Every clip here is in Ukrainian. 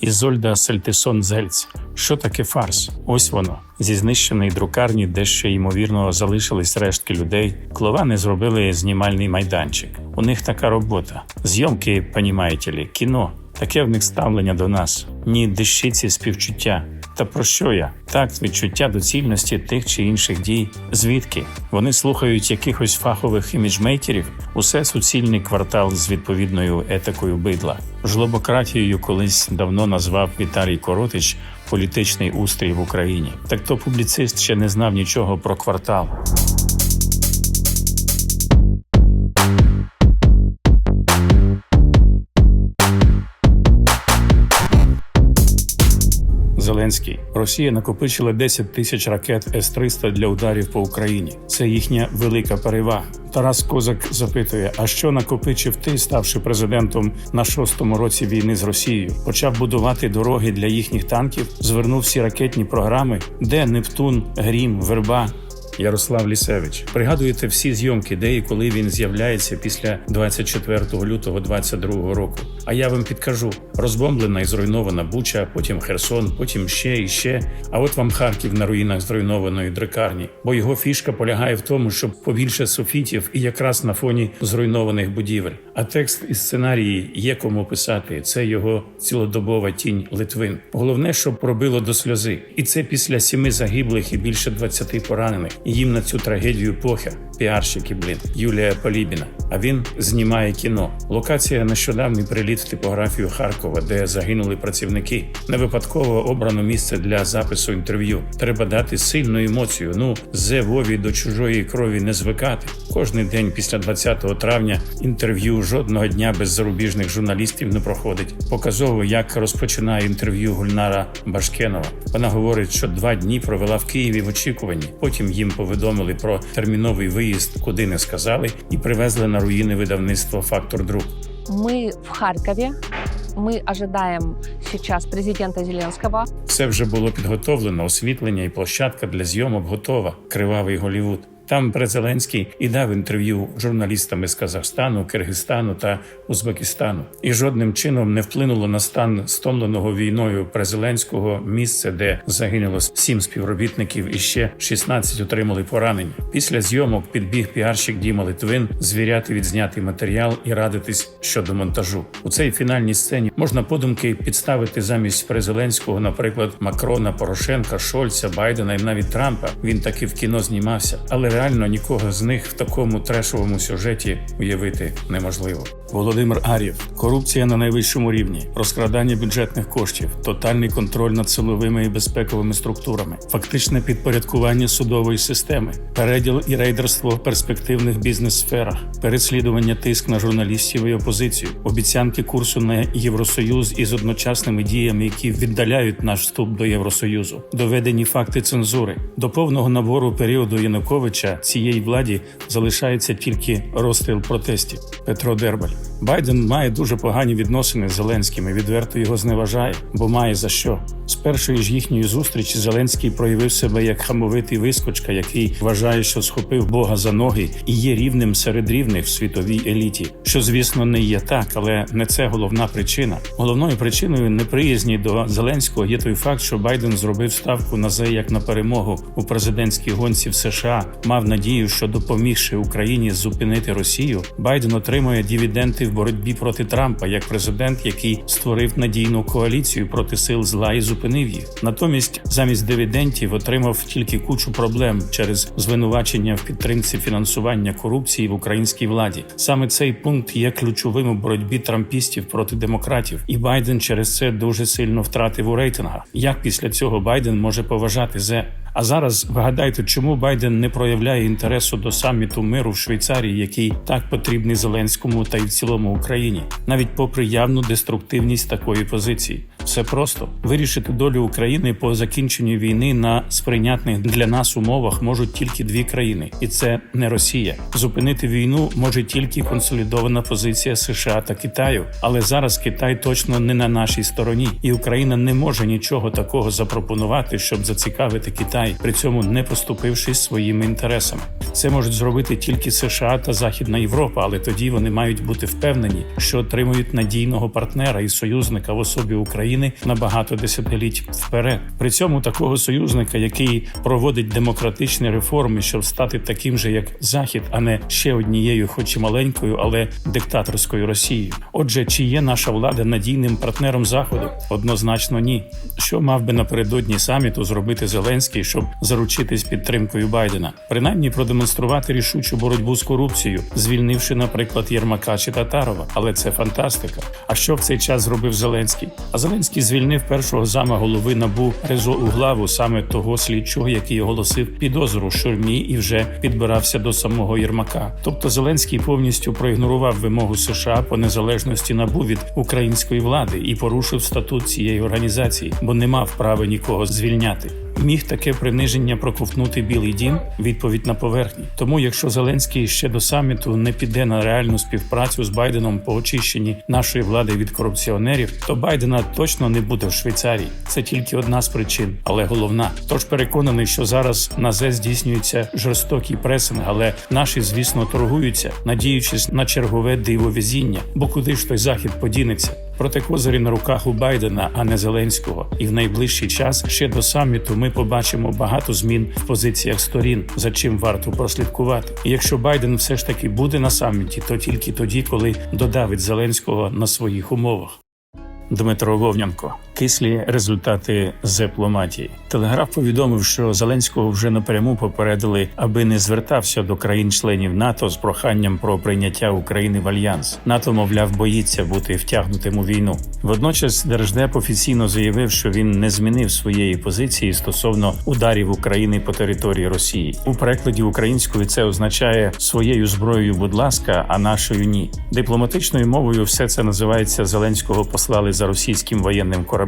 Ізольда Сальтисон Зельц. Що таке фарс? Ось воно. Зі знищеної друкарні, де ще ймовірно залишились рештки людей. Кловани зробили знімальний майданчик. У них така робота. Зйомки, понімаєте лі, кіно. Таке в них ставлення до нас. Ні дещиці співчуття. Та про що я? Так, відчуття доцільності тих чи інших дій. Звідки? Вони слухають якихось фахових іміджмейтерів, Усе суцільний квартал з відповідною етикою бидла. Жлобократією колись давно назвав Віталій Коротич політичний устрій в Україні. Так то публіцист ще не знав нічого про квартал. Зеленський Росія накопичила 10 тисяч ракет С-300 для ударів по Україні. Це їхня велика перевага. Тарас Козак запитує: а що накопичив ти, ставши президентом на шостому році війни з Росією? Почав будувати дороги для їхніх танків, звернув всі ракетні програми, де Нептун, Грім, Верба. Ярослав Лісевич. Пригадуєте всі зйомки, де і коли він з'являється після 24 лютого 22 року. А я вам підкажу: розбомблена і зруйнована Буча, потім Херсон, потім ще і ще. А от вам Харків на руїнах зруйнованої дрекарні. Бо його фішка полягає в тому, щоб побільше софітів і якраз на фоні зруйнованих будівель. А текст і сценарії є кому писати. Це його цілодобова тінь Литвин. Головне, щоб пробило до сльози, і це після сіми загиблих і більше 20 поранених. Їм на цю трагедію похер. Піарщики, блін, Юлія Полібіна. А він знімає кіно. Локація нещодавній приліт в типографію Харкова, де загинули працівники. Не випадково обрано місце для запису інтерв'ю. Треба дати сильну емоцію. Ну, зе Вові до чужої крові не звикати. Кожний день після 20 травня інтерв'ю жодного дня без зарубіжних журналістів не проходить. Показово, як розпочинає інтерв'ю Гульнара Башкенова. Вона говорить, що два дні провела в Києві в очікуванні. Потім їм повідомили про терміновий виїзд, куди не сказали, і привезли на руїни видавництво Фактор Друк. Ми в Харкові. Ми ожидаем зараз президента Зеленського. Все вже було підготовлено, освітлення і площадка для зйомок готова. Кривавий Голівуд. Там Зеленський і дав інтерв'ю журналістам із Казахстану, Киргизстану та Узбекистану, і жодним чином не вплинуло на стан стомленого війною Зеленського місце, де загинуло сім співробітників і ще 16 отримали поранення. Після зйомок підбіг піарщик Діма Литвин звіряти відзнятий матеріал і радитись щодо монтажу. У цій фінальній сцені можна подумки підставити замість Зеленського, наприклад, Макрона, Порошенка, Шольца, Байдена і навіть Трампа. Він таки в кіно знімався, але реально нікого з них в такому трешовому сюжеті уявити неможливо. Володимир Ар'єв, корупція на найвищому рівні, розкрадання бюджетних коштів, тотальний контроль над силовими і безпековими структурами, фактичне підпорядкування судової системи, переділ і рейдерство в перспективних бізнес-сферах, переслідування тиск на журналістів і опозицію, обіцянки курсу на Євросоюз із одночасними діями, які віддаляють наш вступ до Євросоюзу, доведені факти цензури. До повного набору періоду Януковича цієї владі залишається тільки розстріл протестів. Петро Дербаль. Байден має дуже погані відносини з Зеленським і відверто його зневажає, бо має за що. З першої ж їхньої зустрічі Зеленський проявив себе як хамовитий вискочка, який вважає, що схопив Бога за ноги і є рівним серед рівних в світовій еліті. Що, звісно, не є так, але не це головна причина. Головною причиною неприязні до Зеленського є той факт, що Байден зробив ставку на зе як на перемогу у президентській гонці в США. Мав надію, що допомігши Україні зупинити Росію, Байден отримує дивіденди в боротьбі проти Трампа як президент, який створив надійну коаліцію проти сил зла і зупинив їх. Натомість, замість дивідендів отримав тільки кучу проблем через звинувачення в підтримці фінансування корупції в українській владі. Саме цей пункт є ключовим у боротьбі трампістів проти демократів, і Байден через це дуже сильно втратив у рейтингах. Як після цього Байден може поважати зе? А зараз вигадайте, чому Байден не проявляє інтересу до саміту миру в Швейцарії, який так потрібний Зеленському та й в цілому Україні, навіть попри явну деструктивність такої позиції. Все просто вирішити долю України по закінченню війни на сприйнятних для нас умовах можуть тільки дві країни, і це не Росія. Зупинити війну може тільки консолідована позиція США та Китаю. Але зараз Китай точно не на нашій стороні, і Україна не може нічого такого запропонувати, щоб зацікавити Китай, при цьому не поступившись своїми інтересами. Це можуть зробити тільки США та Західна Європа, але тоді вони мають бути впевнені, що отримують надійного партнера і союзника в особі України. України на багато десятиліть вперед. При цьому такого союзника, який проводить демократичні реформи, щоб стати таким же, як Захід, а не ще однією, хоч і маленькою, але диктаторською Росією. Отже, чи є наша влада надійним партнером Заходу? Однозначно, ні. Що мав би напередодні саміту зробити Зеленський, щоб заручитись підтримкою Байдена, принаймні продемонструвати рішучу боротьбу з корупцією, звільнивши, наприклад, Єрмака чи Татарова. Але це фантастика. А що в цей час зробив Зеленський? А Зеленський звільнив першого зама голови набу Резо Углаву, саме того слідчого, який оголосив підозру шурмі і вже підбирався до самого Єрмака. Тобто Зеленський повністю проігнорував вимогу США по незалежності набу від української влади і порушив статут цієї організації, бо не мав права нікого звільняти. Міг таке приниження проковтнути Білий Дім? Відповідь на поверхні. Тому, якщо Зеленський ще до саміту не піде на реальну співпрацю з Байденом по очищенні нашої влади від корупціонерів, то Байдена точно не буде в Швейцарії. Це тільки одна з причин, але головна. Тож переконаний, що зараз на зе здійснюється жорстокий пресинг, але наші, звісно, торгуються, надіючись на чергове дивовезіння. Бо куди ж той захід подінеться? Проте козирі на руках у Байдена, а не Зеленського. І в найближчий час ще до саміту ми побачимо багато змін в позиціях сторін, за чим варто прослідкувати. І якщо Байден все ж таки буде на саміті, то тільки тоді, коли додавить Зеленського на своїх умовах. Дмитро Вовнянко кислі результати дипломатії. Телеграф повідомив, що Зеленського вже напряму попередили, аби не звертався до країн-членів НАТО з проханням про прийняття України в альянс. НАТО, мовляв, боїться бути втягнутим у війну. Водночас держдеп офіційно заявив, що він не змінив своєї позиції стосовно ударів України по території Росії. У перекладі українською це означає своєю зброєю, будь ласка, а нашою ні. Дипломатичною мовою все це називається Зеленського послали за російським воєнним кораблем.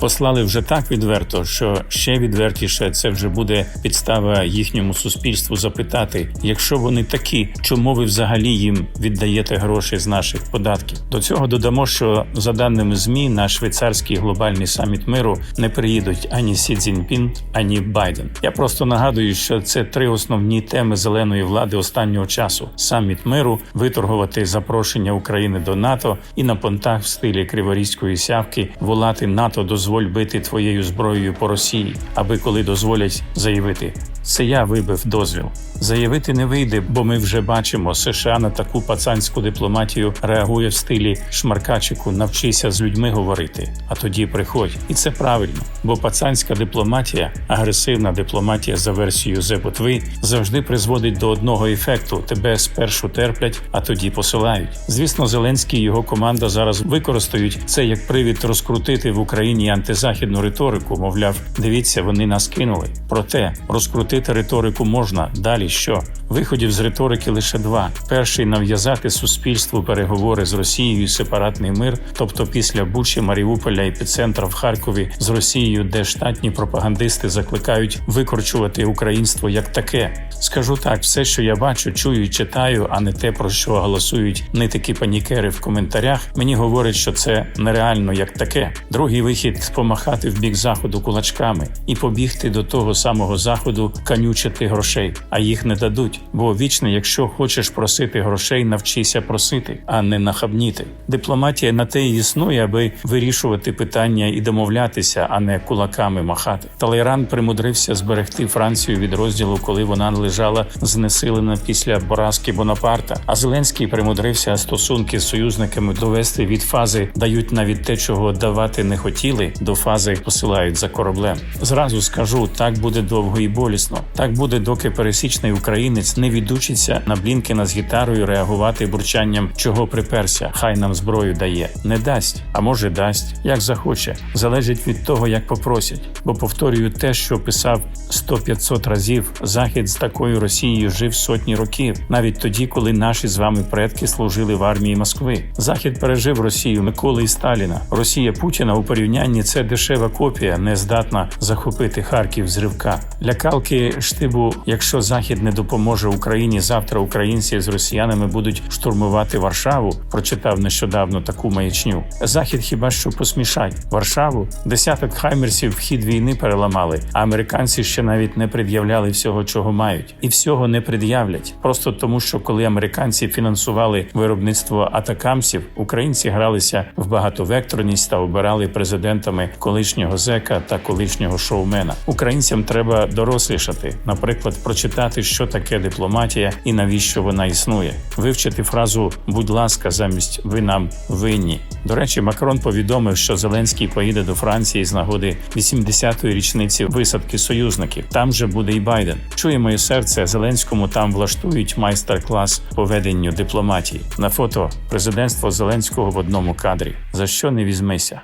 Послали вже так відверто, що ще відвертіше це вже буде підстава їхньому суспільству запитати: якщо вони такі, чому ви взагалі їм віддаєте гроші з наших податків? До цього додамо, що за даними змі на швейцарський глобальний саміт миру не приїдуть ані Сі Цзіньпін, ані Байден. Я просто нагадую, що це три основні теми зеленої влади останнього часу: саміт миру, виторгувати запрошення України до НАТО і на понтах в стилі Криворізької сявки волати НАТО дозволь бити твоєю зброєю по Росії, аби коли дозволять заявити. Це я вибив дозвіл. Заявити не вийде, бо ми вже бачимо, США на таку пацанську дипломатію реагує в стилі шмаркачику навчися з людьми говорити, а тоді приходь. І це правильно, бо пацанська дипломатія, агресивна дипломатія за версією Зеботви завжди призводить до одного ефекту: тебе спершу терплять, а тоді посилають. Звісно, Зеленський і його команда зараз використають це як привід розкрутити в Україні антизахідну риторику. Мовляв, дивіться, вони нас кинули. Проте розкрутити риторику можна далі. Що виходів з риторики лише два: перший нав'язати суспільству переговори з Росією сепаратний мир, тобто після Бучі, Маріуполя, епіцентра в Харкові з Росією, де штатні пропагандисти закликають викорчувати українство як таке. Скажу так, все, що я бачу, чую і читаю, а не те, про що голосують не такі панікери в коментарях. Мені говорять, що це нереально як таке. Другий вихід помахати в бік заходу кулачками і побігти до того самого заходу, канючити грошей, а їх не дадуть. Бо вічно, якщо хочеш просити грошей, навчися просити, а не нахабніти. Дипломатія на те і існує, аби вирішувати питання і домовлятися, а не кулаками махати. Талейран примудрився зберегти Францію від розділу, коли вона лежала знесилена після поразки Бонапарта. А Зеленський примудрився стосунки з союзниками довести від фази дають навіть те, чого давати не хотіли, до фази посилають за кораблем. Зразу скажу, так буде довго і болісно. Так буде, доки пересічний українець не відучиться на Блінкена з гітарою реагувати бурчанням, чого приперся. Хай нам зброю дає. Не дасть, а може дасть, як захоче. Залежить від того, як попросять. Бо повторюю те, що писав 100-500 разів. Захід з такою Росією жив сотні років, навіть тоді, коли наші з вами предки служили в армії Москви. Захід пережив Росію Миколи і Сталіна. Росія Путіна у порівнянні це дешева копія, не здатна захопити Харків з ривка. Лякалки Тільки штибу, якщо Захід не допоможе Україні, завтра українці з росіянами будуть штурмувати Варшаву. Прочитав нещодавно таку маячню. Захід хіба що посмішать Варшаву? Десяток хаймерсів в хід війни переламали, а американці ще навіть не пред'являли всього, чого мають, і всього не пред'являть. Просто тому, що коли американці фінансували виробництво атакамсів, українці гралися в багатовекторність та обирали президентами колишнього зека та колишнього шоумена. Українцям треба дорослішати, наприклад, прочитати, що таке дипломатія і навіщо вона існує, вивчити фразу будь ласка, замість ви нам винні. До речі, Макрон повідомив, що Зеленський поїде до Франції з нагоди 80-ї річниці висадки союзників. Там же буде і Байден. Чує моє серце. Зеленському там влаштують майстер-клас по веденню дипломатії. На фото президентство Зеленського в одному кадрі. За що не візьмися?